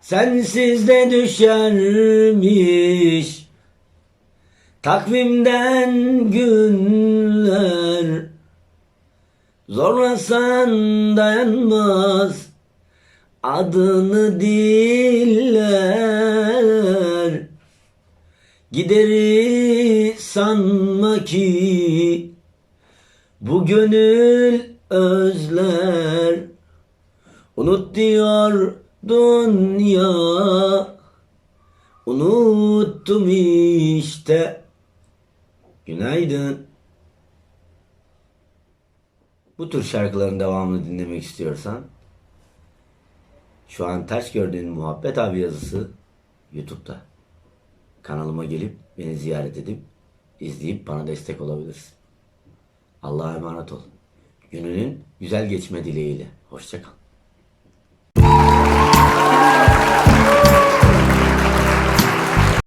Sensiz de düşermiş. Takvimden günler. Zorlasan dayanmaz. Adını diller. Gideri sanma ki Bu gönül özler. Unut diyor dünya Unuttum işte Günaydın Bu tür şarkıların devamını dinlemek istiyorsan Şu an ters gördüğün Muhabbet abi yazısı YouTube'da Kanalıma gelip beni ziyaret edip izleyip bana destek olabilirsin. Allah'a emanet ol. Gününün güzel geçme dileğiyle. Hoşça kal.